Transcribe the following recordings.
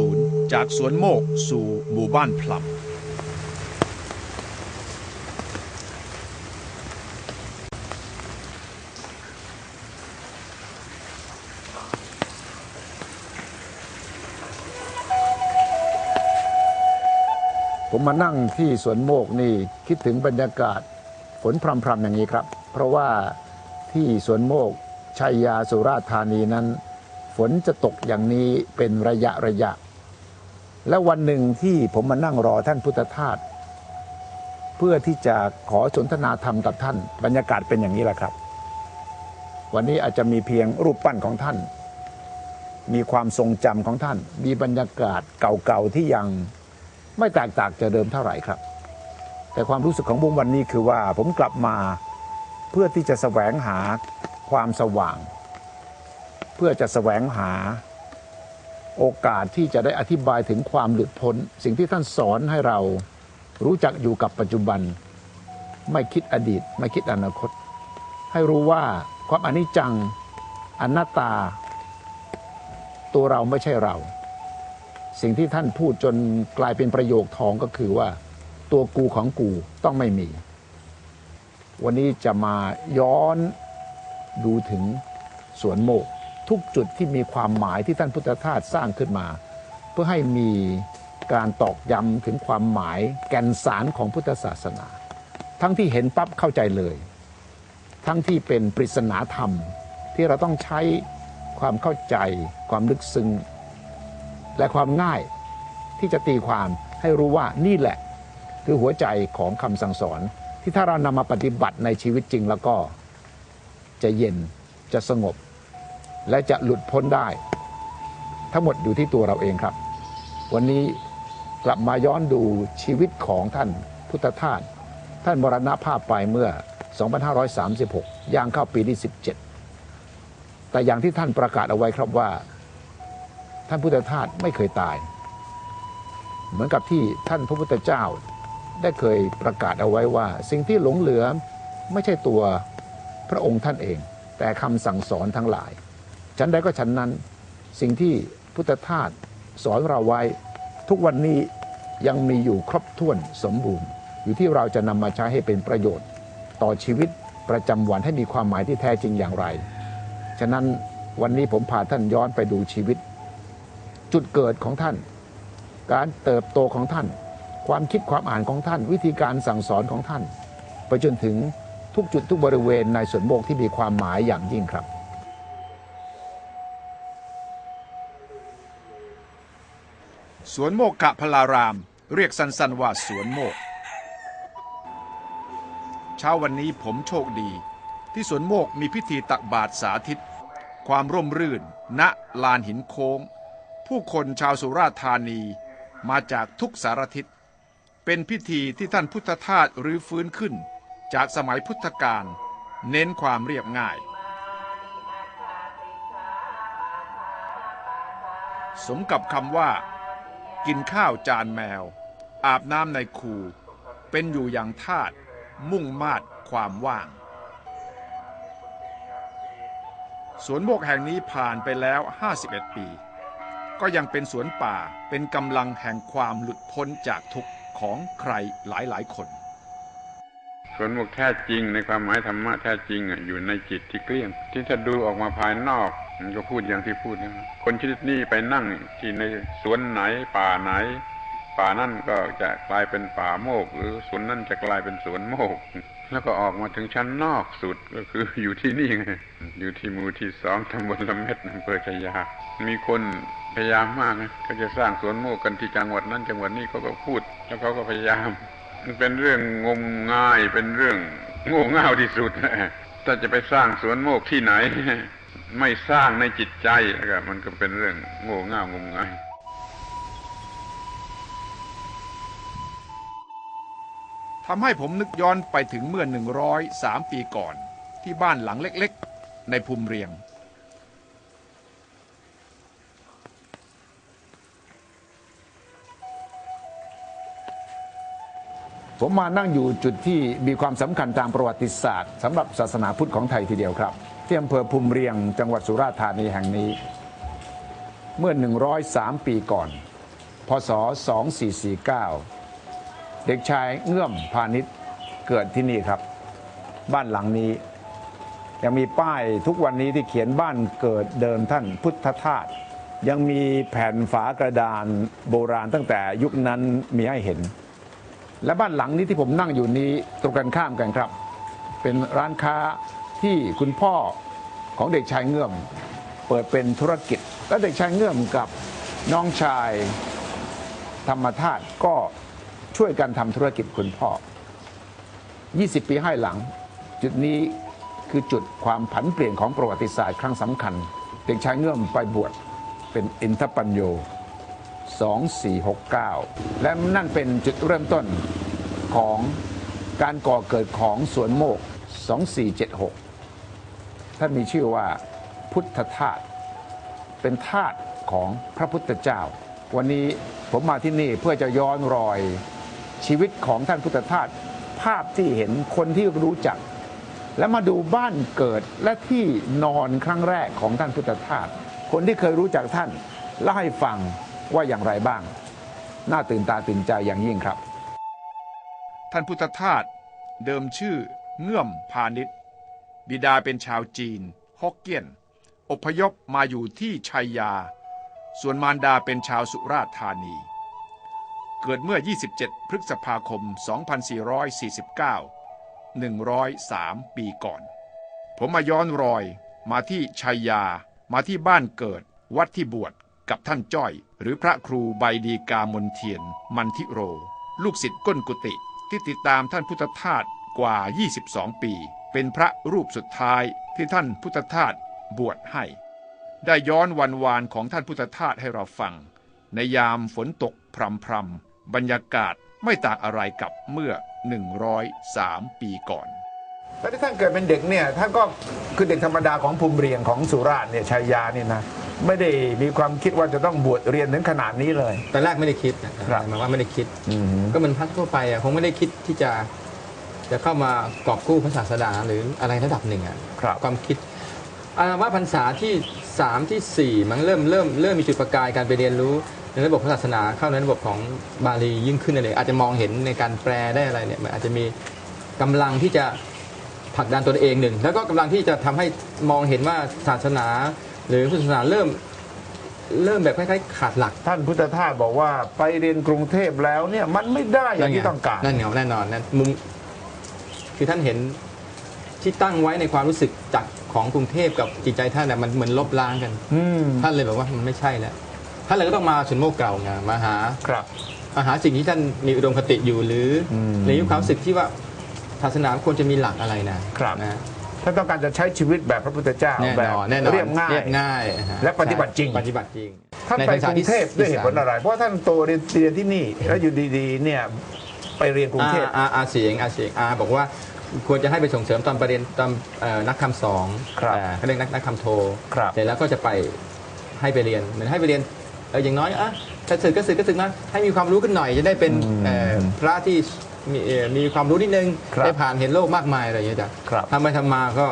0 จากสวนโมกสู่หมู่บ้านพลัมผมมานั่งที่สวนโมกนี่คิดถึงบรรยากาศฝนพรำๆอย่างนี้ครับ เพราะว่าที่สวนโมกชัยยาสุราษฎร์ธานีนั้น ฝนจะตกอย่างนี้เป็นระยะระยะ และวันหนึ่งที่ผมมานั่งรอท่านพุทธทาสเพื่อที่จะขอสนทนาธรรมกับท่าน บรรยากาศเป็นอย่างนี้แหละครับ วันนี้อาจจะมีเพียงรูปปั้นของท่าน มีความทรงจำของท่าน มีบรรยากาศเก่าๆที่ยังไม่แตกต่างจากเดิมเท่าไหร่ครับ แต่ความรู้สึกของบุ้มวันนี้คือว่าผมกลับมาเพื่อที่จะแสวงหาความสว่าง เพื่อจะแสวงหาโอกาสที่จะได้อธิบายถึงความหลุดพ้น สิ่งที่ท่านสอนให้เรารู้จักอยู่กับปัจจุบัน ไม่คิดอดีต ไม่คิดอนาคต ให้รู้ว่าความอนิจจังอนัตตา ตัวเราไม่ใช่เรา สิ่งที่ท่านพูดจนกลายเป็นประโยคทองก็คือว่า ตัวกูของกูต้องไม่มี วันนี้จะมาย้อนดูถึงสวนโมก ทุกจุดที่มีความหมายที่ท่านพุทธทาสสร้างขึ้นมา เพื่อให้มีการตอกย้ำถึงความหมายแก่นสารของพุทธศาสนา ทั้งที่เห็นปั๊บเข้าใจเลย ทั้งที่เป็นปริศนาธรรมที่เราต้องใช้ความเข้าใจ ความลึกซึ้งและความง่ายที่จะตีความให้รู้ว่านี่แหละ คือหัวใจของคำสั่งสอน ที่ถ้าเรานำมาปฏิบัติในชีวิตจริงแล้วก็จะเย็นจะสงบ และจะหลุดพ้นได้ ทั้งหมดอยู่ที่ตัวเราเองครับ วันนี้กลับมาย้อนดูชีวิตของท่านพุทธทาสท่านมรณภาพไปเมื่อ 2536 ย่างเข้าปีที่ 17 แต่อย่างที่ท่านประกาศเอาไว้ครับว่า ท่านพุทธทาสไม่เคยตาย เหมือนกับที่ท่านพระพุทธเจ้าได้เคยประกาศเอาไว้ว่า สิ่งที่หลงเหลือไม่ใช่ตัวพระองค์ท่านเอง แต่คำสั่งสอนทั้งหลาย ฉันใดก็ฉันนั้นสิ่งที่พุทธทาสสอนเราไว้ ทุกวันนี้ยังมีอยู่ครบถ้วนสมบูรณ์ อยู่ที่เราจะนำมาใช้ให้เป็นประโยชน์ ต่อชีวิตประจำวันให้มีความหมายที่แท้จริงอย่างไร ฉะนั้นวันนี้ผมพาท่านย้อนไปดูชีวิต จุดเกิดของท่าน การเติบโตของท่าน ความคิดความอ่านของท่าน วิธีการสั่งสอนของท่าน ไปจนถึงทุกจุดทุกบริเวณในส่วนโมกที่มีความหมายอย่างยิ่งครับ สวนโมกขพลาราม เรียกสั้นๆว่าสวนโมก เช้าวันนี้ผมโชคดี ที่สวนโมกมีพิธีตักบาตรสาธิต ความร่มรื่น ณลานหินโค้ง ผู้คนชาวสุราษฎร์ธานีมาจากทุกสารทิศ เป็นพิธีที่ท่านพุทธทาสรื้อฟื้นขึ้น จากสมัยพุทธกาลเน้นความเรียบง่าย สมกับคำว่า กินข้าวจานแมว อาบน้ำในคู เป็นอยู่อย่างทาตมุ่งมาดความว่าง สวนโมกแห่งนี้ผ่านไปแล้ว 51 ปี ก็ยังเป็นสวนป่าเป็นกำลังแห่งความหลุดพ้นจากทุกข์ของใครหลายๆคน สวนมุกแท้จริงในความหมายธรรมะแท้จริงอยู่ในจิตที่เกลี้ยง ที่ถ้าดูออกมาภายนอก ก็พูดอย่างที่พูดนะคนชนิดนี้ไปนั่งที่ในสวนไหนป่าไหน ป่านั่นก็จะกลายเป็นป่าโมก หรือสวนนั่นจะกลายเป็นสวนโมก แล้วก็ออกมาถึงชั้นนอกสุดก็คืออยู่ที่นี่ไงอยู่ที่มูที่สองตำบลละเม็ดอำเภอชายา มีคนพยายามมากนะเขาจะสร้างสวนโมกกันที่จังหวัดนั้นจังหวัดนี้เขาก็พูด แล้วเขาก็พยายามมันเป็นเรื่องงมง่ายเป็นเรื่องโง่เง่าที่สุดถ้าจะไปสร้างสวนโมกที่ไหน ไม่สร้างในจิตใจแล้วก็มันก็เป็นเรื่องโง่เง่างมงายทำให้ผมนึกย้อนไปถึงเมื่อ 103 ปีก่อน ที่บ้านหลังเล็กๆ ในภูมิเรียง ผมมานั่งอยู่จุดที่มีความสำคัญทางประวัติศาสตร์สำหรับศาสนาพุทธของไทยทีเดียวครับ ที่อำเภอภูมิเรียงจังหวัดสุราษฎร์ธานีแห่งนี้ เมื่อ 103 ปีก่อน พศ 2449 เด็กชายเงื่อมพาณิชย์เกิดที่นี่ครับ บ้านหลังนี้ ยังมีป้ายทุกวันนี้ที่เขียนบ้านเกิดเดิมท่านพุทธทาสยังมีแผ่นฝากระดานโบราณตั้งแต่ยุคนั้นมีให้เห็น และบ้านหลังนี้ที่ผมนั่งอยู่นี้ตรงกันข้ามกันครับ เป็นร้านค้า ที่คุณพ่อของเด็กชายเงื่อมเปิดเป็นธุรกิจ และเด็กชายเงื่อมกับน้องชายธรรมธาตุก็ช่วยกันทำธุรกิจคุณพ่อ 20 ปีให้หลัง จุดนี้คือจุดความผันเปลี่ยนของประวัติศาสตร์ครั้งสำคัญ เด็กชายเงื่อมไปบวชเป็นอินทปัญโย 2469 และนั่นเป็นจุดเริ่มต้นของการก่อเกิดของสวนโมก 2476 ท่านมีชื่อว่าพุทธทาสเป็นทาสของพระพุทธเจ้า วันนี้ผมมาที่นี่เพื่อจะย้อนรอยชีวิตของท่านพุทธทาสภาพที่เห็นคนที่รู้จัก และมาดูบ้านเกิดและที่นอนครั้งแรกของท่านพุทธทาสคนที่เคยรู้จักท่านเล่าให้ฟังว่าอย่างไรบ้าง น่าตื่นตาตื่นใจอย่างยิ่งครับ ท่านพุทธทาสเดิมชื่อเงื่อมพาณิชย์ บิดาเป็นชาวจีนฮกเกี้ยน อพยพมาอยู่ที่ชัยยา ส่วนมารดาเป็นชาวสุราษฎร์ธานี เกิดเมื่อ 27 พฤษภาคม 2449 103 ปีก่อน ผมมาย้อนรอยมาที่ชัยยา มาที่บ้านเกิด วัดที่บวชกับท่านจ้อย หรือพระครูใบดีกามนเทียน มันทิโร ลูกศิษย์ก้นกุฏิที่ติดตามท่านพุทธทาสกว่า 22 ปี เป็นพระรูปสุดท้ายที่ท่านพุทธทาสบวชให้ ได้ย้อนวันวานของท่านพุทธทาสให้เราฟัง ในยามฝนตกพรำพรำๆบรรยากาศไม่ต่างอะไรกับเมื่อ 103 ปีก่อนแล้วที่ท่านเกิดเป็นเด็กเนี่ยท่านก็คือเด็กธรรมดาของภูมิเรียงของสุราษฎร์เนี่ยชัยยานี่นะไม่ได้มีความคิดว่าจะต้องบวชเรียนถึงขนาดนี้เลย ตอนแรกไม่ได้คิดนะครับหมายว่าไม่ได้คิดก็เหมันพักทั่วไปอะคงไม่ได้คิดที่จะ จะเข้ามากอบกู้พระศาสดาหรืออะไรระดับหนึ่งอะครับความคิดอาว่าพรรษาที่สามที่สี่มันเริ่มเริ่มเริ่มมีจุดประกายการไปเรียนรู้ในระบบพระศาสนาเข้าในระบบของบาลียิ่งขึ้นเลยอาจจะมองเห็นในการแปลได้อะไรเนี่ยมันอาจจะมีกำลังที่จะผลักดันตนเองหนึ่ง แล้วก็กำลังที่จะทำให้มองเห็นว่าศาสนา หรือพุทธศาสนาเริ่มเริ่มแบบคล้ายๆขาดหลัก ท่านพุทธทาสบอกว่าไปเรียนกรุงเทพแล้วเนี่ยมันไม่ได้อย่างที่ต้องการนั่นเหนียวแน่นอนนั่นมุม คือท่านเห็นที่ตั้งไว้ในความรู้สึกจากของกรุงเทพกับจิตใจท่านน่ะมันเหมือนลบล้างกัน อืมท่านเลยบอกว่ามันไม่ใช่แล้วท่านเลยก็ต้องมาสุนโมกเก่าไงมาหา ครับ มาหาสิ่งที่ท่านมีอุดมคติอยู่หรืออืมหรือมีความรู้สึกที่ว่าศาสนาควรจะมีหลักอะไรนะครับ นะท่านต้องการจะใช้ชีวิตแบบพระพุทธเจ้าแน่แบนบอนแน่นอนเรียบง่ายเรียบง่ายอ่าฮและปฏิบัติจริง ปฏิบัติจริงท่านในไปพรรกษารุที่งเทพด้วยเหตุผลที่สามอะไร เพราะว่าท่านโตเรียนเรียนที่นี่ แล้วอยู่ดีๆ เนี่ย ไปเรียนกรุงเทพ อาอาอาเสียงอาเสียงอาบอกว่า ควรจะให้ไปส่งเสริมตอนประเด็นตอนเอ่อนักคำสองครับเอ่อเขาเรียกนักนักคำโทครับ เสร็จแล้วก็จะไปให้ไปเรียนเหมือนให้ไปเรียนเอออย่างน้อยอะถ้าสึกก็สึกก็สึกนะให้มีความรู้ขึ้นหน่อยจะได้เป็นอืมเอ่อพระที่มีเอ่อมีความรู้นิดนึงครับได้ผ่านเห็นโลกมากมายอะไรอย่างเงี้ยจ้ะครับ ทำไปทำมาก็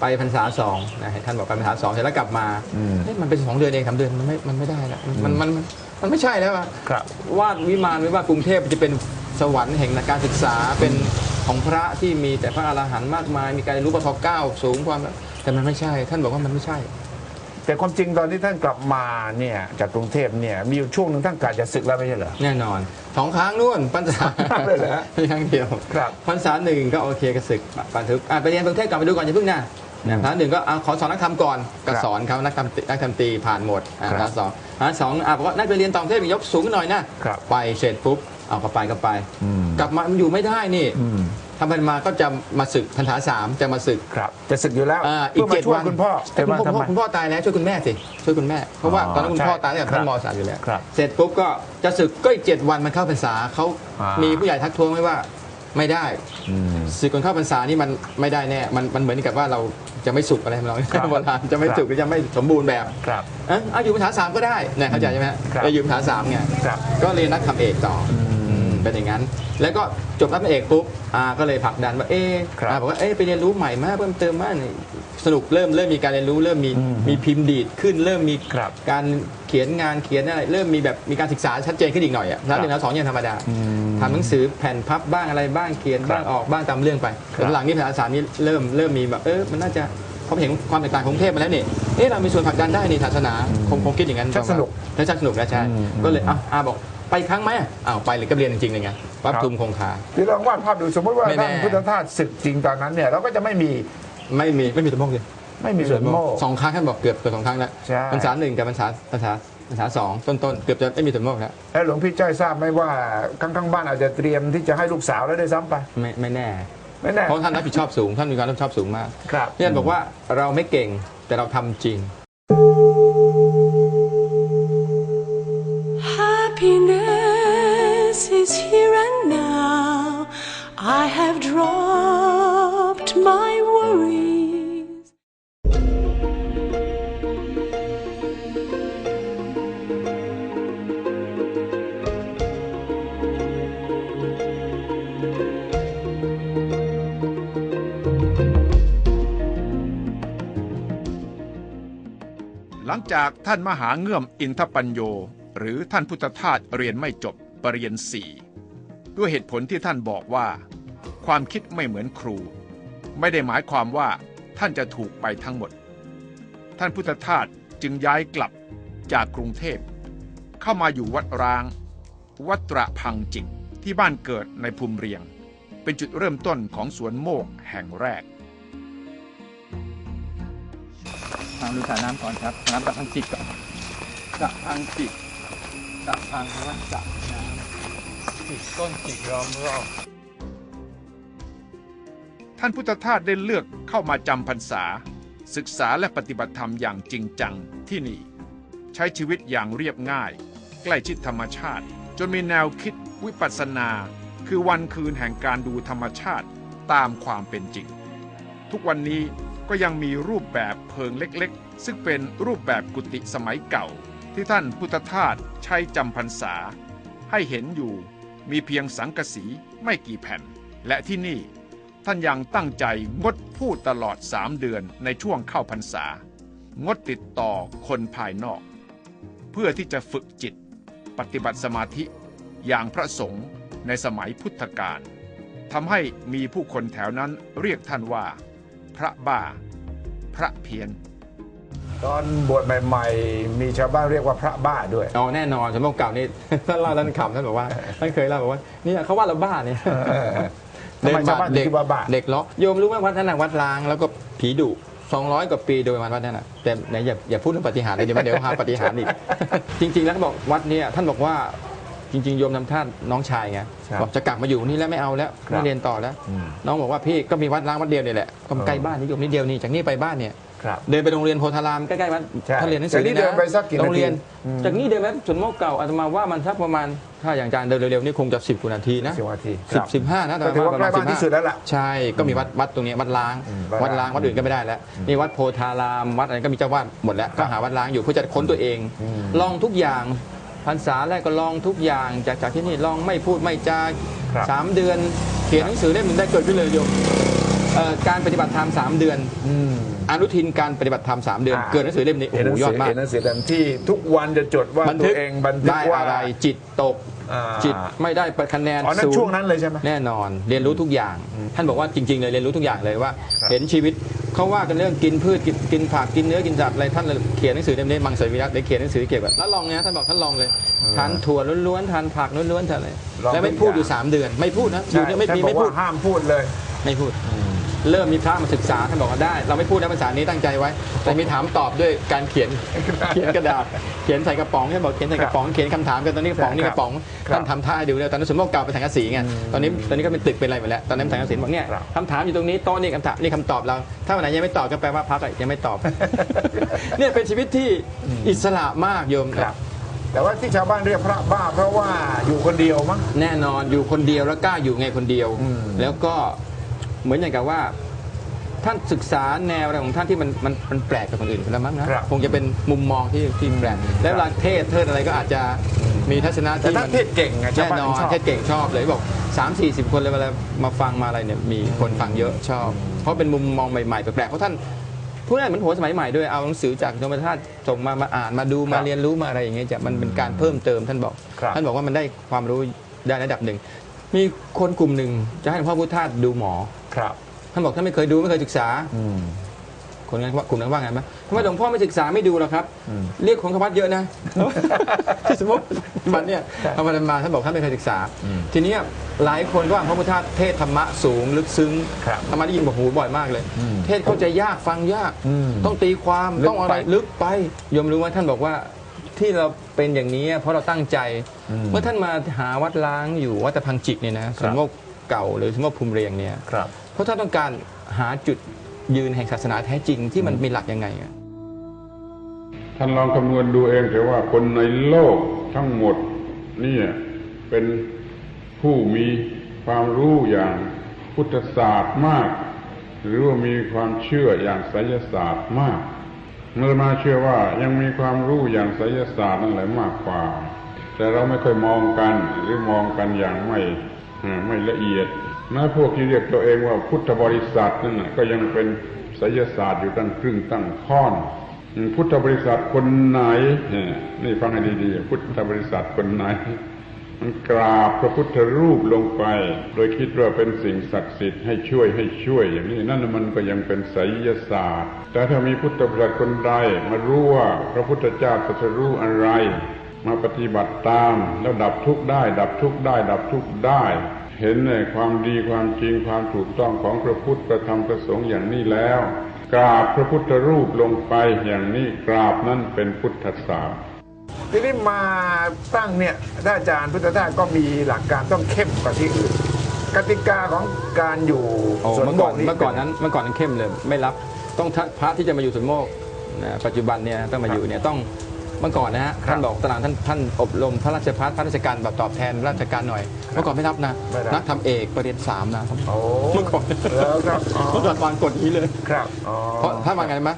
ไปพรรษาสองนะให้ท่านบอกไปพรรษาสองเสร็จแล้วกลับมาอืมเฮ้ยมันเป็นสองเดือนเองสามเดือนมันไม่มันไม่ได้แล้วมันมันมันมันไม่ใช่แล้วอะ ครับ วาดวิมานไว้ว่ากรุงเทพจะเป็นสวรรค์แห่งการศึกษาเป็น ของพระที่มีแต่พระอรหันต์มากมาย มีการรู้ปทเก้าสูงความแต่มันไม่ใช่ ท่านบอกว่ามันไม่ใช่ แต่ความจริงตอนที่ท่านกลับมาเนี่ยจากกรุงเทพเนี่ยมีอยู่ช่วงหนึ่งท่านกะจะศึกแล้วไม่ใช่เหรอแน่นอนสองครั้งนู่นพรรษาเลยเหรอฮะไม่ครั้งเดียวครับพรรษาหนึ่งก็โอเคกระศึกปันทึกอะไปเรียนกรุงเทพกลับไปดูก่อนอย่าเพิ่งนะนะพรรษาหนึ่งก็อะขอสอนนักธรรมก่อนก็สอนเขานักธรรมนักธรรมตรีผ่านหมดอะครับพรรษาสองพรรษาสองอะบอกว่าน่าไปเรียนต่างประเทศยกสูงหน่อยนะครับไปเสร็จปุ๊บ เอาก็ไปก็ไป อืม กลับมามันอยู่ไม่ได้นี่อืมทำพันมาก็จะมาศึกพันษาสามจะมาศึก ครับ จะศึกอยู่แล้วอ่าอีเพื่กอมาเจ็ดช่วยวันคุณพ่อแต่แต่คุณว่าพ่อทำไม คุณพ่อตายแล้วช่วยคุณแม่สิช่วยคุณแม่เพราะว่าอ๋อตอนนั้นคุณพ่อใช่ตายตั้งแต่ครัท่าบนมสามอยู่แล้วครับเสร็จปุ๊บก็จะศึกก็อีกเจ็ดวันมันเข้าพรรษาเขาอ่ามี มีผู้ใหญ่ทักท้วงไว้ว่าไม่ได้อืม ศึกก่อนเข้าพรรษานี่มันไม่ได้แน่มันมันเหมือนกับว่าเราจะไม่สุกอะไรของเราครับโบราณจะไม่สุกหรือจะไม่สมบูรณ์แบบครับเอะเอาอยู่ภาษาสามก็ได้เนี่ยเข้าใจใช่ไหมฮะครับ ไปอยู่ภาษาสามไงครับ ก็เรียนนักทำเอกต่ออ เป็นอย่างนั้น แล้วก็จบนักทำเอกปุ๊บอาก็เลยผลักดันว่าเอ๊ะครับอาบอกว่าเอ๊ะไปเรียนรู้ใหม่มากเพิ่มเติมมากนี่สนุกเริ่มเริ่มมีการเรียนรู้เริ่มมีมีพิมพ์ดีดขึ้นเริ่มมีครับการเขียนงานเขียนอะไรเริ่มมีแบบมีการศึกษาชัดเจนขึ้นอีกหน่อยอะแล้วหนึ่งแล้วสองยังธรรมดาทำหนังสือแผ่นพับบ้างอะไรบ้างเขียนบ้างออกบ้างตามเรื่องไปครับ หลังๆนี่ภาษาศาสตร์นี่เริ่มเริ่มมีแบบเออมันน่าจะเขาเห็นความแตกต่างของกรุงเทพมาแล้วนี่เอ๊ะเรามีส่วนผลักดันได้นี่ศาสนาคงคงคิดอย่างนั้น ชักสนุก แล้วชักสนุกแล้วใช่ก็เลยอะอาบอก ไปอีกครั้งไหมอะอ้าวไปเลยก็เรียนจริงๆเลยไงวัดครับทุมคงคา คือลองวาดภาพดูสมมติว่าไม่แน่ ท่านพุทธทาสศึกจริงตอนนั้นเนี่ยเราก็จะไม่มีไม่มีไม่มีสมมติเลยไม่มีส่วนโม่สองครั้งท่านบอกเกือบเกือบสองครั้งแล้วใช่ภาษาหนึ่งกับภาษาภาษาภาษาสองต้นต้นๆเกือบจะไม่มีสมมติแล้วแล้วหลวงพี่จ้อยทราบไหมว่าข้างๆบ้านอาจจะเตรียมที่จะให้ลูกสาวแล้วด้วยซ้ำไปไม่ไม่แน่ ไม่แน่เพราะท่านรับผิดชอบสูงท่านมีความรับผิดชอบสูงมากครับ พี่ท่านบอกว่าเราไม่เก่งแต่เราทำจริง งจากท่านมหาเงื่อมอินทปัญโย หรือท่านพุทธทาสเรียนไม่จบปรริญญาสี่ด้วยเหตุผลที่ท่านบอกว่า ความคิดไม่เหมือนครู ไม่ได้หมายความว่าท่านจะถูกไปทั้งหมด ท่านพุทธทาสจึงย้ายกลับจากกรุงเทพ เข้ามาอยู่วัดร้าง วัดตระพังจิกที่บ้านเกิดในภูมิเรียง เป็นจุดเริ่มต้นของสวนโมกแห่งแรก ทางดูสาน้ำก่อนครับน้ำตะพังจิกก่อนตะพังจิกตะพังวัดตะน้ำจิกต้นจิกล้อมรอบท่านพุทธทาสได้เลือกเข้ามาจำพรรษา ศึกษาและปฏิบัติธรรมอย่างจริงจังที่นี่ ใช้ชีวิตอย่างเรียบง่าย ใกล้ชิดธรรมชาติ จนมีแนวคิดวิปัสสนา คือวันคืนแห่งการดูธรรมชาติตามความเป็นจริง ทุกวันนี้ ก็ยังมีรูปแบบเพิงเล็กๆ ซึ่งเป็นรูปแบบกุฏิสมัยเก่า ที่ท่านพุทธทาสใช้จำพรรษา ให้เห็นอยู่มีเพียงสังกะสีไม่กี่แผ่น และที่นี่ท่านยังตั้งใจงดพูดตลอดสามเดือนในช่วงเข้าพรรษา งดติดต่อคนภายนอก เพื่อที่จะฝึกจิต ปฏิบัติสมาธิอย่างพระสงฆ์ในสมัยพุทธกาลทำให้มีผู้คนแถวนั้นเรียกท่านว่า พระบ้าพระเพียนตอนบวชใหม่ ๆ มีชาวบ้านเรียกว่าพระบ้าด้วยอ๋อแน่นอนสมมติเก่านี่ ท่านเล่าท่านขำท่านบอกว่าท่านเคยเล่าบอกว่าเนี่ยเขาว่าเราบ้าเนี่ยทำไมชาวบ้านถึงคิดว่าบ้า เด็กล้อโยมรู้ไหมวัดนั้นนะวัดล้างแล้วก็ผีดุ200 กว่าปีโดยประมาณวัดนั้นนะแต่ไหนอย่าอย่าพูดเรื่องปฏิหารย์เลยเดี๋ยวมันเดี๋ยวหาปฏิหารย์อีก จริง ๆ แล้วก็บอกวัดเนี้ท่านบอกว่า จริงๆโยมทำท่านน้องชายไงครับบอกจะกลับมาอยู่นี่แล้วไม่เอาแล้วครับไม่เรียนต่อแล้ว อืม น้องบอกว่าพี่ก็มีวัดล้างวัดเดียวนี่แหละก็ใกล้เออบ้านนี่โยมนิดเดียวนี่จากนี่ไปบ้านเนี่ยครับ เดินไปโรงเรียนโพธารามใกล้ๆวัดใช่ท่านเรียนหนังสือจากนี้นี่เดินไปสักกี่นาทีโรงเรียน อืม จากนี่เดินไปส่วนโมกเก่าอาตมาว่ามันสักประมาณถ้าอย่างอาจารย์เดินเร็วๆนี่คงจะสิบกว่านาทีนะ สิบนาทีสิบสิบห้านะแต่ก็ถือว่าประใกมาล้ณบ้านที่สุดแล้วล่ะใช่ก็มีวัดวัดตรงนี้วัดล้าง อืมวัดล้างวัดอื่นก็ไม่ได้แล้วนี่วัดโพธารามวัดอะไรก็มีเจ้าวาดหมดแล้วก็หาวัดล้างอยู่เพื่อจะค้นตัวเอง อืม ลองทุกอย่าง พรรษาแรกก็ลองทุกอย่าง จากจากที่นี่ลองไม่พูดไม่จาครับสามเดือนเขียนหนังสือเล่มหนึงได้เกิดขึ้นเลยโยมเอ่อการปฏิบัติธรรมสามเดือนอืมอนุทินการปฏิบัติธรรมสามเดือนอ่าเกิดหนังสือเล่มนี้โอ้เห็นหโหนังยอสืดอมากเห็นหนังสือเล่มที่ทุกวันจะจดว่าบันตัทึวกเองบันทึกได้ว่าอะไรจิตตก อ่าจิตไม่ได้คะแนนอ๋อนั่นศูช่วงนย์นั้นเลยใช่ไหม แน่นอน เรียนรู้ทุกอย่าง ท่านบอกว่าจริงๆเลยเรียนรู้ทุกอย่างเลยว่า ครับ เห็นชีวิตเขาว่ากันเรื่องกินพืชกินกินผักกินเนื้อกินสัตว์อะไรท่านเลยเขียนหนังสือเล่มนี้มังสวิรัตได้เขียนหนังสือเกี่ยวกับแล้วลองนะท่านบอกท่านลองเลยทานถั่วล้วนๆทานผักล้วนๆทานอะไรลองแล้วไม่ทุกพูดอย่าง อยู่สามเดือน ไม่พูดนะอยู่เนี่ยไม่ท่านมีบอไม่กพูดว่าห้ามพูดเลย ไม่พูด เริ่มมีพระมาศึกษาท่านบอกว่าได้ เราไม่พูดนะภาษานี้ตั้งใจไว้ แต่มีถามตอบด้วยการเขียนเขียนกระดาษเขียนใส่กระป๋องท่านบอกเขียนใส่กระป๋องเขียนคำถามกันตอนนี้กระป๋องนี่กระป๋องครับท่านทำท่าให้ดูเลยตอนนั้นสมมติเก่าเป็นสังกะสีไงตอนนี้ตอนนี้ก็เป็นตึกเป็นอะไรไปแล้วตอนนั้นสังกะสีบอกเนี่ยครับคำถามอยู่ตรงนี้โต๊ะนี่คำถามนี่คำตอบเรา ถ้าวันไหนยังไม่ตอบก็แปลว่าพักอะยังไม่ตอบเนี่ยเป็นชีวิตที่อิสระมากโยมครับแต่ว่าที่ชาวบ้านเรียกพระบ้าเพราะว่าอยู่คนเดียวมั้งแน่นอนอยู่คนเดียวแล้วกล้าอยู่ไงคนเดียวอืมแล้วก็ เหมือนอย่างกับว่า ท่านศึกษาแนวอะไรของท่านที่มันมันมันแปลกกับคนอื่นคนละมั้งนะครับ คงจะเป็นมุมมองที่ที่แปลกอืมแล้วเวลาเทศเทิดอะไรก็อาจจะมีทัศนะแต่ที่ท่านเทศเก่งไงชาวแน่บ้านนอนชอบ เทศเก่งชอบเลยบอก 3 4 0 คนเลยเวลามาฟังมาอะไรเนี่ยมีคนฟังเยอะชอบ เพราะเป็นมุมมองใหม่ๆ แปลกๆเพราะท่านพูดง่ายๆเหมือนโหสมัยใหม่ด้วยเอาหนังสือจากธรรมชาติส่งมามาอ่านมาดูคมารับเรียนรู้มาอะไรอย่างเงี้ยจะมันเป็นการเพิ่มเติมท่านบอก ครับ ท่านบอกว่ามันได้ความรู้ได้ระดับหนึ่ง มีคนกลุ่มหนึ่งจะให้หลวงพ่อพุทธทาสดูหมอ ครับท่านบอกท่านไม่เคยดูไม่เคยศึกษาอืม คนนั้นว่ากลุ่มนั้นว่าไงไหมทำไมหลวงพ่อไม่ศึกษาไม่ดูหรอครับ อืม เรียกคนขวัดเยอะนะ ที่สมมติวันเนี่ยเอามามาท่านบอกท่านไม่เคยศึกษา อืมทีเนี้ยหลายคนก็ว่าพระพุทธทาสเทศธรรมะสูงลึกซึ้งครับธรรมะได้ยินบอกหูบ่อยมากเลย อืมเทศเข้าใจยากฟังยาก อืมต้องตีความลึกต้องอะไรไปลึกไปโยมรู้ไหมท่านบอกว่าที่เราเป็นอย่างนี้เพราะเราตั้งใจ อืม เมื่อท่านมาหาวัดล้างอยู่วัดตะพังจิกเนี่ยนะสมมติเก่าหรือสมมติภูมิเรียงเนี่ย ครับ เพราะท่านต้องการหาจุดยืนแห่งศาสนาแท้จริงที่มันมีหลักยังไงอะท่านลองคำนวณดูเองเถอะว่าคนในโลกทั้งหมดเนี่ยเป็นผู้มีความรู้อย่างพุทธศาสตร์มาก หรือว่ามีความเชื่ออย่างไสยศาสตร์มากเมื่อมาเชื่อว่ายังมีความรู้อย่างไสยศาสตร์นั่นแหละมากกว่า แต่เราไม่ค่อยมองกันหรือมองกันอย่างไม่เอ่อไม่ละเอียด แม้พวกที่เรียกตัวเองว่าพุทธบริษัทนั่นน่ะก็ยังเป็นไสยศาสตร์อยู่ตั้งครึ่งตั้งค่อนพุทธบริษัทคนไหนนี่ฟังให้ดีๆพุทธบริษัทคนไหน มันกราบพระพุทธรูปลงไป โดยคิดว่าเป็นสิ่งศักดิ์สิทธิ์ให้ช่วยให้ช่วย อย่างนี้นั่นมันก็ยังเป็นไสยศาสตร์ แต่ถ้ามีพุทธบริษัทคนใดมารู้ว่าพระพุทธเจ้าตรัสรู้อะไร มาปฏิบัติตาม แล้วดับทุกข์ได้ ดับทุกข์ได้ ดับทุกข์ได้ เห็นในความดีความจริงความถูกต้องของพระพุทธประธรรมประสงค์อย่างนี้แล้ว กราบพระพุทธรูปลงไปอย่างนี้กราบนั้นเป็นพุทธศาสตร์ทีนี้มาตั้งเนี่ยท่านอาจารย์พุทธทาสก็มีหลักการต้องเข้มกว่าที่อื่น กติกาของการอยู่โอ้สวนเมื่อโมก่อนกนี่เมื่อก่อนนั้นเมื่อก่อนนั้นเข้มเลย ไม่รับต้องทะพระที่จะมาอยู่สวนโมกนะปัจจุบันเนี่ยต้องมาอยู่เนี่ยต้อง เมื่อก่อนนะฮะท่านบอกตารางท่านท่านอบรมพระราชพัฒพระราชการแบบตอบแทนราชการหน่อย เมื่อก่อนไม่รับนะไม่รับ นักทำเอกประเรียนสามนะโอ้เมื่อก่อนแล้วครับอ๋อเมื่อก่อนวางกฎนี้เลย ครับอ๋อเพราะถ้าว่าไงไหม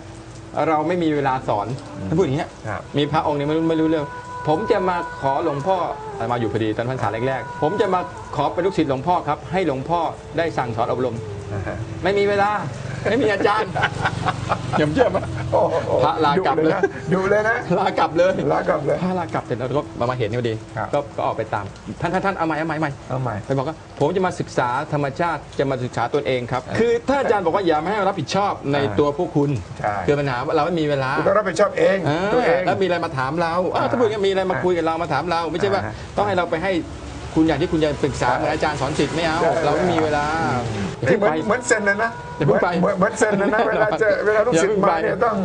เราไม่มีเวลาสอนท่านพูดอย่างเงี้ย ครับ มีพระองค์หนึงไม่รู้ไม่รู้เรื่อง ผมจะมาขอหลวงพ่ออาตมาอยู่พอดีตอนพรรษาแรกๆ ผมจะมาขอเป็นลูกศิษย์หลวงพ่อครับ ให้หลวงพ่อได้สั่งสอนอบรมนะฮะไม่มีเวลา ไม่มีอาจารย์อย่าเชื่อไหมโอ้โหพระลากลับเลยนะดูเลยนะ ลากลับเลยลากลับเลยพระลากลับเสร็จแล้วก็มามาเห็นพอดีครับ ก็ก็ออกไปตาม ท่านท่านท่านเอาใหม่เอาใหม่เอาใหม่เอาใหม่ ไปบอกว่าผมจะมาศึกษาธรรมชาติจะมาศึกษาตนเองครับ คือถ้าอาจารย์บอกว่าอย่ามาให้เรารับผิดชอบในอ่าตัวพวกคุณใช่ คือปัญหาว่าเราไม่มีเวลา คุณต้องรับผิดชอบเองอ่าตัวเอง แล้วมีอะไรมาถามเราอ้าวถ้าพูดอย่างนี้มีอะไรมาคุยกับเรามาถามเรา ไม่ใช่ว่าอ่าต้องให้เราไปให้ คุณอย่างที่คุณจะปรึกษาเหมือนอาจารย์สอนสิทธิ์ไม่เอาใช่เราไม่มีเวลาอย่านี่เพิ่งเหมือนไปเหมือนเซ็นนะนะอย่าเพิ่งไปเหมือนเหมือนเซ็นนะนะเวลาเจอเวลาลูกศิษย์มาเนี่ยต้อง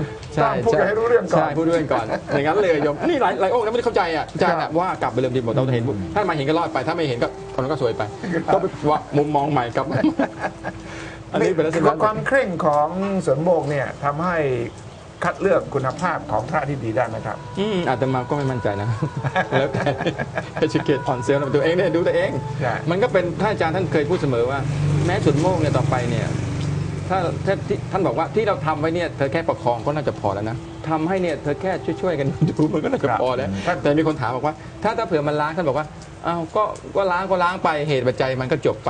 ต้องพูดกันให้รู้เรื่องก่อนใช่พูดเรื่องก่อนอย่างนั้นเลยโยมนี่หลายหลายองค์นะไม่ได้เข้าใจอะอาจารย์อะว่ากลับไปเริ่มดีหมดเราเห็นปุ๊บถ้ามาเห็นก็รอดไปถ้าไม่เห็นก็คนนั้นก็สวยไปก็ไปว่ามุมมองใหม่กลับมาอันนี้เป็นลักษณะความเคร่งของสวนโมกเนี่ยทำให้ คัดเลือกคุณภาพของพระที่ดีได้ไหมครับ อืมอาตมาก็ไม่มั่นใจนะ แล้วแต่ educate on self ตัวเองเนี่ยดูตัวเอง ใช่ มันก็เป็นท่านอาจารย์ท่านเคยพูดเสมอว่า แม้ส่วนโมกเนี่ยต่อไปเนี่ยถ้าถ้าที่ท่านบอกว่าที่เราทำไว้เนี่ยเธอแค่ประคองก็น่าจะพอแล้วนะทำให้เนี่ยเธอแค่ช่วยๆกันดูมันก็น่าจะพอแล้ว ครับ แต่มีคนถามบอกว่า ถ้าถ้าเผื่อมันล้างท่านบอกว่า อ้าวก็ก็ล้างก็ล้างไปเหตุปัจจัยมันก็จบไป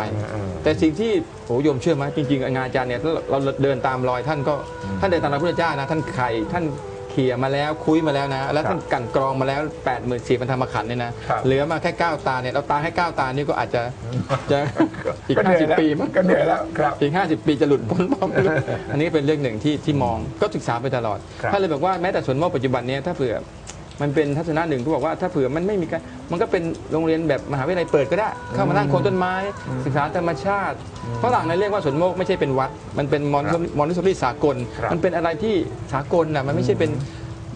แต่สิ่งที่โอ้โยมเชื่อไหมจริงๆงานอาจารย์เนี่ยเราเราเดินตามรอยท่านก็ท่านเดินตามรอยพระพุทธเจ้านะท่านไข่ท่านเขี่ยมาแล้วคุยมาแล้วนะ แล้วท่านกลันกรองมาแล้ว8ปดหมื่นสี่พันธรรมขันธ์เนี่ยนะครับเหลือมาแค่ 9 ตาเนี่ยเราตาแค่9ตานี่ก็อาจจะจะอีกก็เหนื่อยแล้ว50 ปีมั้งก็เหนื่อยแล้วครับอีก 50 ปีจะหลุดพ้นบ้างไม่รู้อันนี้เป็นเรื่องหนึ่งที่ที่มองก็ศึกษาไปตลอดครับถ้าเลยบอกว่าแม้แต่ส่วนโมกปัจจุบันเนี้ถ้าเผื่อ มันเป็นทัศนะหนึ่งที่บอกว่าถ้าเผื่อมันไม่มีการมันก็เป็นโรงเรียนแบบมหาวิทยาลัยเปิดก็ได้ เข้ามานั่งโคนต้นไม้ ศึกษาธรรมชาติฝรั่งเนี่ยเรียกว่าสวนโมกไม่ใช่เป็นวัด มันเป็นมอนครับมอนนิสซอรี่สากลครับมันเป็นอะไรที่สากลนะมันไม่ใช่เป็น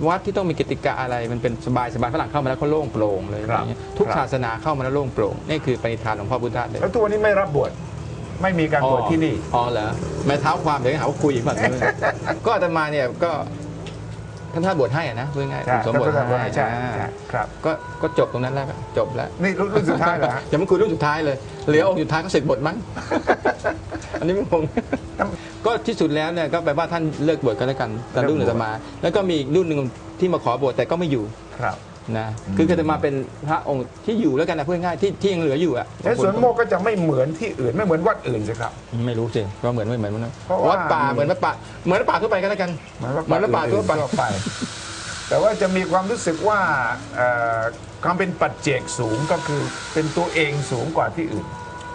วัดที่ต้องมีกติกาอะไรมันเป็นสบายสบายฝรั่งเข้ามาแล้วก็โล่งโปร่งเลยครับอย่างเงี้ยทุกครับศาสนาเข้ามาแล้วโล่งโปร่งนี่คือปณิธานของพ่อพุทธะเลยแล้วตัวนี้ไม่รับบวชไม่มีการบวชที่นี่อ๋อเหรอแม่เท้าความเดี๋ยวหาว่าคุยอีกแบบนึงก็อาตมาเนี่ยก็ ท่านท่านบวชให้อะนะพูดง่ายใช่ๆสมบวชท่านบวชให้ให้ใช่อ่าใช่ครับก็ก็จบตรงนั้นแล้วก็จบแล้วนี่รุ่นสุดท้ายเหรอฮะอย่ามาคุยเรื่องสุดท้ายเลยเหลือองค์สุดท้ายก็เสร็จบทมั้งอันนี้ไม่งงก็ที่สุดแล้วเนี่ยก็แปลว่าท่านเลิกบวชกันแล้วกันตอนรุ่นอาตมา แล้วก็มีอีกรุ่นหนึ่งที่มาขอบวชแต่ก็ไม่อยู่ครับ นะคือคือจะมาเป็นพระองค์ที่อยู่แล้วกันนะพูดง่ายๆที่ที่ยังเหลืออยู่อะแต่สวนโมกก็จะไม่เหมือนที่อื่นไม่เหมือนวัดอื่นสิครับ ไม่รู้สิว่าเหมือนไม่เหมือนนะเพราะว่าวัดป่าเหมือนวัดป่าเหมือนวัดป่าทั่วไปก็แล้วกันเหมือนวัดป่าทั่วไปไปแต่ว่าจะมีความรู้สึกว่าเอ่อความเป็นปัจเจกสูงก็คือเป็นตัวเองสูงกว่าที่อื่น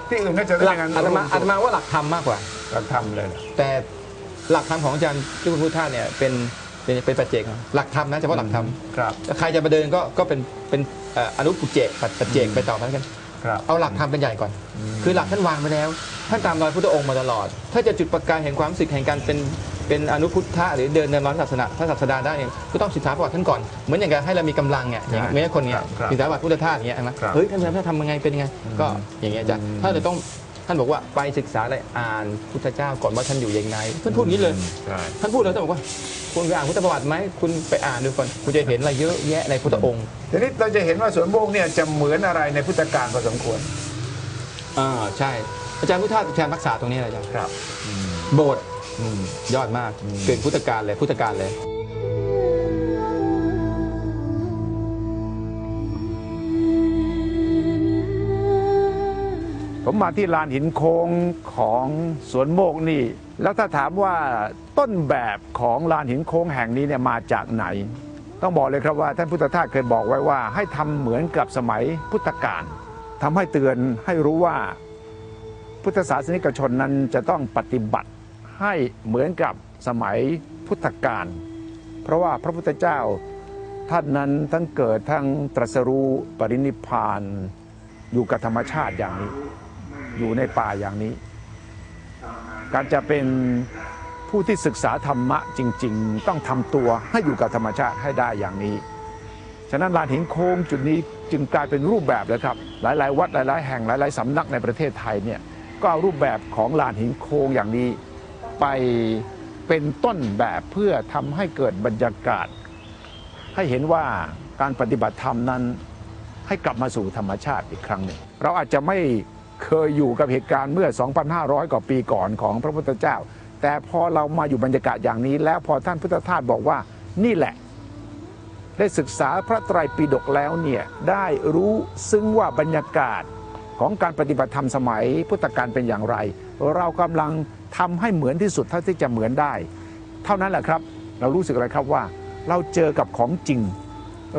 ที่อื่นก็จะหลักได้งานอาตมาอาตมาว่าหลักธรรมมากกว่าหลักทำเลยเหรอแต่หลักธรรมของอาจารย์ที่คุณพุทธาเนี่ยเป็น เป็นเป็นปัจเจกหลักธรรมนะเฉพาะหลักธรรมครับ ใครจะมาเดินก็ก็เป็นเป็นเอ่ออนุปุจเจกปัจปัจเจกไปต่อไปแล้วกันครับ เอาหลักธรรมเป็นใหญ่ก่อน คือหลักท่านวางไปแล้ว ท่านตามรอยพุทธองค์มาตลอด ถ้าจะจุดประกายแห่งความรู้สึกแห่งการเป็นเป็นอนุพุทธะหรือเดินในร้อนศาสนาพระศาสดาได้เนี่ยก็ต้องศึกษาประวัติท่านก่อน เหมือนอย่างกับให้เรามีกำลังเนี่ยอย่างไม่ใช่คนเนี่ยครับศึกษาประวัติพุทธทาสอย่างเงี้ยใช่ไหมครับเฮ้ยท่านท่านทำยังไงเป็นยังไงก็อย่างเงี้ยอาจารย์ถ้าจะต้องท่านบอกว่าไปศึกษาอะไรอ่านพุทธเจ้าก่อนว่าท่านอยู่ยังไงท่านพูดอย่างนี้เลย ใช่ ท่านพูดแล้วท่านบอกว่า คุณไปอ่านพุทธประวัติไหมคุณไปอ่านดูก่อนคุณจะเห็นอะไรเยอะแยะในพุทธองค์ทีนี้เราจะเห็นว่าสวนโมกเนี่ยจะเหมือนอะไรในพุทธกาลพอสมควรอ่าใช่ อาจารย์พุทธาอาจารย์รักษาตรงนี้เลยอาจารย์ครับโบสถ์ยอดมากเกิดพุทธกาลเลยพุทธกาลเลยผมมาที่ลานหินโค้งของสวนโมกนี่ แล้วถ้าถามว่าต้นแบบของลานหินโค้งแห่งนี้เนี่ยมาจากไหน ต้องบอกเลยครับว่าท่านพุทธทาสเคยบอกไว้ว่า ให้ทำเหมือนกับสมัยพุทธกาลทำให้เตือนให้รู้ว่าพุทธศาสนิกชนนั้นจะต้องปฏิบัติให้เหมือนกับสมัยพุทธกาลเพราะว่าพระพุทธเจ้าท่านนั้นทั้งเกิดทั้งตรัสรู้ปรินิพานอยู่กับธรรมชาติอย่างนี้ อยู่ในป่าอย่างนี้ การจะเป็นผู้ที่ศึกษาธรรมะจริง ๆ ต้องทำตัวให้อยู่กับธรรมชาติให้ได้อย่างนี้ ฉะนั้นลานหินโค้งจุดนี้จึงกลายเป็นรูปแบบเลยครับ หลาย ๆ วัดหลาย ๆ แห่งหลาย ๆสำนักในประเทศไทยเนี่ยก็เอารูปแบบของลานหินโค้งอย่างนี้ ไปเป็นต้นแบบเพื่อทำให้เกิดบรรยากาศ ให้เห็นว่าการปฏิบัติธรรมนั้นให้กลับมาสู่ธรรมชาติอีกครั้งหนึ่ง เราอาจจะไม่ เคยอยู่กับเหตุการณ์เมื่อ 2,500 กว่าปีก่อนของพระพุทธเจ้า แต่พอเรามาอยู่บรรยากาศอย่างนี้ แล้วพอท่านพุทธทาสบอกว่านี่แหละ ได้ศึกษาพระไตรปิฎกแล้วเนี่ยได้รู้ซึ่งว่าบรรยากาศของการปฏิบัติธรรมสมัยพุทธกาลเป็นอย่างไร เรากำลังทำให้เหมือนที่สุดเท่าที่จะเหมือนได้ เท่านั้นแหละครับ เรารู้สึกอะไรครับว่า เราเจอกับของจริง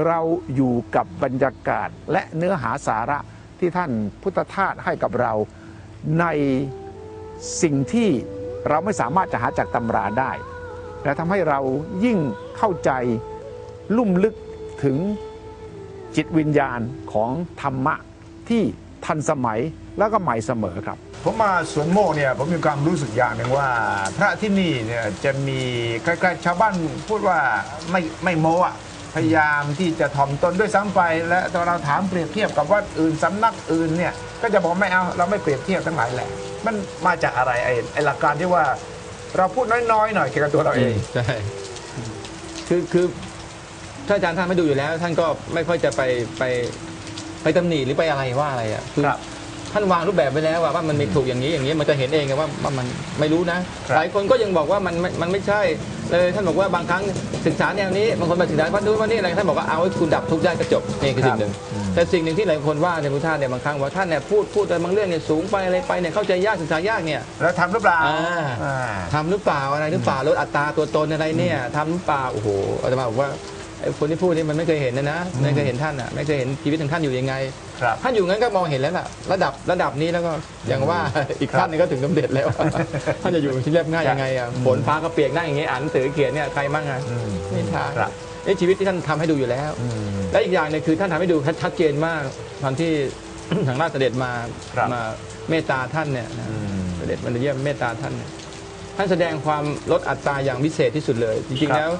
เราอยู่กับบรรยากาศและเนื้อหาสาระ ที่ท่านพุทธทาสให้กับเราในสิ่งที่เราไม่สามารถจะหาจากตำราได้ และทำให้เรายิ่งเข้าใจลุ่มลึกถึงจิตวิญญาณของธรรมะที่ทันสมัยแล้วก็ใหม่เสมอครับ ผมมาสวนโมกเนี่ยผมมีความรู้สึกอย่างหนึ่งว่า พระที่นี่เนี่ยจะมีใกล้ๆชาวบ้านพูดว่าไม่ไม่โมอะ พยายามที่จะถ่อมตนด้วยซ้ำไป และตอนเราถามเปรียบเทียบกับวัดอื่นสำนักอื่นเนี่ยก็จะบอกไม่เอาเราไม่เปรียบเทียบทั้งหลายแหละ มันมาจากอะไรไอ้ไอ้หลักการที่ว่าเราพูดน้อยๆหน่อยเกี่ยวกับตัวเราเองใช่คือคือถ้าอาจารย์ท่านไม่ดูอยู่แล้ว ท่านก็ไม่ค่อยจะไปไปไปตำหนิหรือไปอะไรว่าอะไรอะคือครับ ท่านวางรูปแบบไว้แล้วว่าว่ามันมีถูกอย่างนี้อย่างนี้มันจะเห็นเองไงว่าว่ามันไม่รู้นะ ครับหลายคนก็ยังบอกว่ามันมันมันไม่ใช่เลยท่านบอกว่าบางครั้งศึกษาแนวนี้บางคนไปศึกษาวัดนู้นวัดนี้อะไรท่านบอกว่าเอาให้คุณดับทุกข์ได้ก็จบนี่คือสิ่งหนึ่งแต่สิ่งหนึ่งที่หลายคนว่าในพุทธาเนี่ยบางครั้งว่าท่านเนี่ยพูดพูดแต่บางเรื่องเนี่ยสูงไปอะไรไปเนี่ยเข้าใจยากศึกษายากเนี่ย แล้วทำหรือเปล่าอ่า อ่า ทำหรือเปล่าอะไรหรือเปล่าลดอัตราตัวตนอะไรเนี่ยทำหรือเปล่าโอ้โหอาตมาบอกว่า ไอ้คนที่พูดนี่มันไม่เคยเห็นนะนะไม่เคยเห็นท่านอะไม่เคยเห็นชีวิตของท่านอยู่ยังไงครับท่านอยู่งั้นก็มองเห็นแล้วล่ะระดับระดับนี้แล้วก็อย่างว่าอีกขั้นหนึงก็ถึงสำเร็จแล้วท่านจะอยู่ที่เรียบง่ายยังไงอะฝนฟ้าก็เปียกนั่งอย่างงี้อ่านหนังสือเขียนเนี่ยใครมั่งอะอืมไม่มีทางครับนี่ชีวิตที่ท่านทำให้ดูอยู่แล้วอืมและอีกอย่างหนึงคือท่านทำให้ดูชัดเจนมากตอนที่ทางราชเสด็จมาครับมาเมตตาท่านเนี่ยนะอืมเสด็จมาเยี่ยมเมตตาท่านเนี่ยท่านแสดงความลดอัตราอย่างพิเศษที่สุดเลย จริงครับๆแล้ว